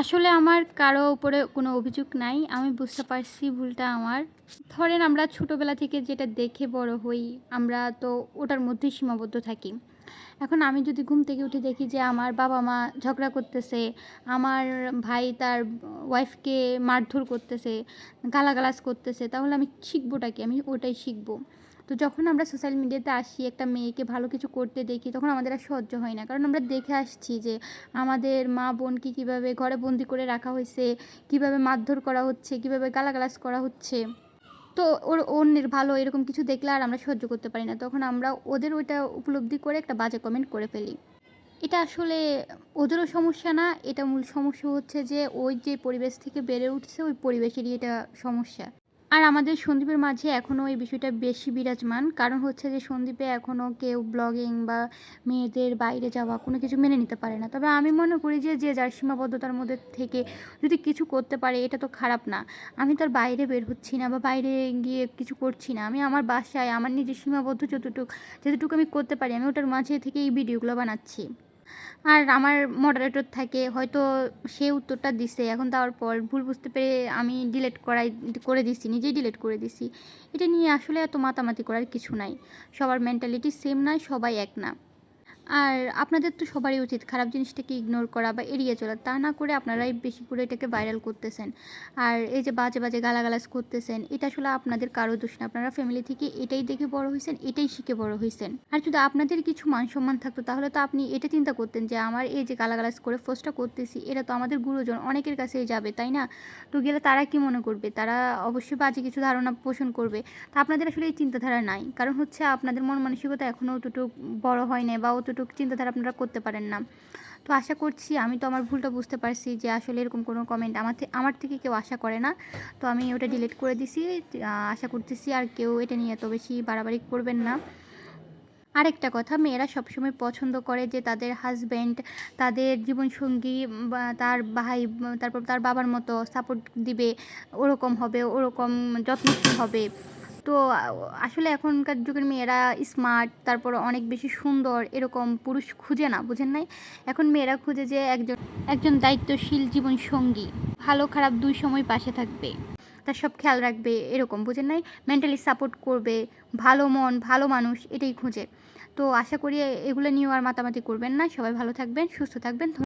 আসলে আমার কারও উপরে কোনো অভিযোগ নাই। আমি বুঝতে পারছি ভুলটা আমার। ধরেন আমরা ছোটোবেলা থেকে যেটা দেখে বড় হই, আমরা তো ওটার মধ্যেই সীমাবদ্ধ থাকি। এখন আমি যদি ঘুম থেকে উঠে দেখি যে আমার বাবা-মা ঝগড়া করতেছে, আমার ভাই তার ওয়াইফকে মারধর করতেছে, গালাগালাজ করতেছে, তাহলে আমি শিখবোটা কি? আমি ওটাই শিখব। তো যখন আমরা সোশ্যাল মিডিয়াতে আসি একটা মেয়েকে ভালো কিছু করতে দেখি, তখন আমাদের আর সহ্য হয় না। কারণ আমরা দেখে আসছি যে আমাদের মা-বোনকে কীভাবে ঘরে বন্দি করে রাখা হয়েছে কীভাবে মারধর করা হচ্ছে, কীভাবে গালাগালাজ করা হচ্ছে। তো ওর অন্যের ভালো এরকম কিছু দেখলে আর আমরা সহ্য করতে পারি না। তখন আমরা ওদের ওইটা উপলব্ধি করে একটা বাজে কমেন্ট করে ফেলি। এটা আসলে ওদেরও সমস্যা না, এটা মূল সমস্যা হচ্ছে যে ওই যে পরিবেশ থেকে বেড়ে উঠছে ওই পরিবেশেরই এটা সমস্যা। আর আমাদের সন্দ্বীপের মাঝে এখনও এই বিষয়টা বেশি বিরাজমান। কারণ হচ্ছে যে সন্দ্বীপে এখনও কেউ ব্লগিং বা মেয়েদের বাইরে যাওয়া কোনো কিছু মেনে নিতে পারে না। তবে আমি মনে করি যে, যে যার সীমাবদ্ধতার মধ্যে থেকে যদি কিছু করতে পারে এটা তো খারাপ না। আমি তো আর বাইরে বের হচ্ছি না বা বাইরে গিয়ে কিছু করছি না। আমি আমার বাসায় আমার নিজের সীমাবদ্ধ যতটুকু যতটুকু আমি করতে পারি আমি ওটার মাঝে থেকে এই ভিডিওগুলো বানাচ্ছি। আর আমার মডারেটর থাকে হয়তো সে উত্তরটা দিছে। এখন তারপর পর ভুল বুঝতে পেরে আমি ডিলেট করাই করে দিছি, নিজেই ডিলেট করে দিছি। এটা নিয়ে আসলে এত মাতামাতি করার কিছু নাই। সবার মেন্টালিটি সেম নয় সবাই এক না। আর আপনাদের তো সবারই উচিত খারাপ জিনিসটাকে ইগনোর করা বা এড়িয়ে চলা। তা না করে আপনারাই বেশি করে এটাকে ভাইরাল করতেছেন। আর এই যে বাজে, বাজে গালাগালাজ করতেছেন, এটা আসলে আপনাদের কারও দোষ না। আপনারা ফ্যামিলি থেকে এটাই দেখে বড় হয়েছেন এটাই শিখে বড় হয়েছেন আর যদি আপনাদের কিছু মান-সম্মান থাকতো তাহলে তো আপনি এটা চিন্তা করতেন যে আমার এই যে গালাগালাজ করে পোস্টটা করতেছি, এটা তো আমাদের গুরুজন অনেকের কাছেই যাবে, তাই না? তো গেলে তারা কি মনে করবে? তারা অবশ্যই বাজে কিছু ধারণা পোষণ করবে। তা আপনাদের আসলে এই চিন্তাধারা নাই। কারণ হচ্ছে আপনাদের মন মানসিকতা এখনও অতটুক বড় হয় নাই বা অতটুক চিন্তাধারা আপনারা করতে পারেন না। তো আশা করছি আমি তো আমার ভুলটা বুঝতে পারছি যে আসলে এরকম কোনো কমেন্ট আমার আমার থেকে কেউ আশা করে না। তো আমি ওটা ডিলিট করে দিছি। আশা করতেছি আর কেউ এটা নিয়ে এত বেশি বাড়াবাড়ি করবেন না। আরেকটা কথা মেয়েরা সবসময় পছন্দ করে যে তাদের হাজব্যান্ড তাদের জীবনসঙ্গী তার ভাই, তারপর তার বাবার মতো সাপোর্ট দিবে, ওরকম হবে, ওরকম যত্নশীল হবে। তো আসলে এখনকার যুগের মেয়েরা স্মার্ট, তারপর অনেক বেশি সুন্দর এরকম পুরুষ খুঁজে না, বুঝেন নাই? এখন মেয়েরা খুঁজে যে একজন একজন দায়িত্বশীল জীবন সঙ্গী ভালো খারাপ দুই সময় পাশে থাকবে। তার সব খেয়াল রাখবে এরকম, বুঝেন নাই? মেন্টালি সাপোর্ট করবে, ভালো মন, ভালো মানুষ এটাই খুঁজে। তো আশা করি এগুলো নিয়েও আর মাতামাতি করবেন না। সবাই ভালো থাকবেন, সুস্থ থাকবেন।